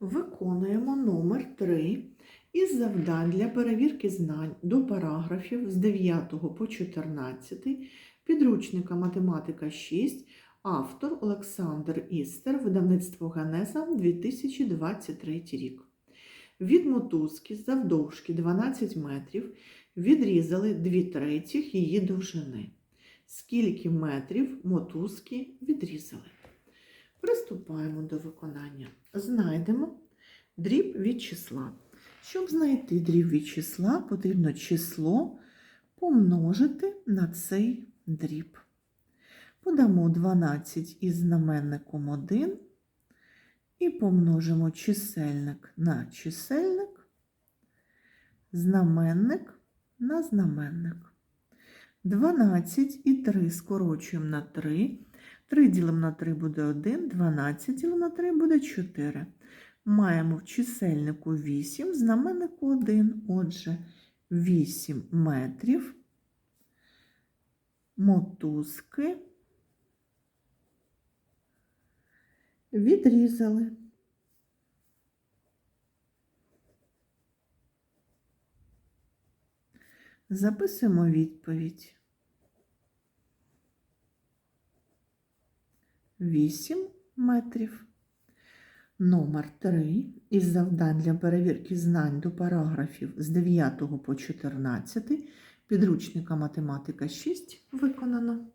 Виконуємо номер 3 із завдань для перевірки знань до параграфів з 9 по 14 підручника Математика 6, автор Олександр Істер, видавництво Генеза 2023 рік. Від мотузки завдовжки 12 метрів відрізали 2 третіх її довжини. Скільки метрів мотузки відрізали? Приступаємо до виконання. Знайдемо дріб від числа. Щоб знайти дріб від числа, потрібно число помножити на цей дріб. Подамо 12 із знаменником 1 і помножимо чисельник на чисельник, знаменник на знаменник. 12 і 3 скорочуємо на 3. 3 ділимо на 3 буде 1, 12 ділимо на 3 буде 4. Маємо в чисельнику 8, знаменнику 1. Отже, 8 метрів мотузки відрізали. Записуємо відповідь. 8 метрів. Номер 3 із завдань для перевірки знань до параграфів з 9 по 14 підручника математика 6 виконано.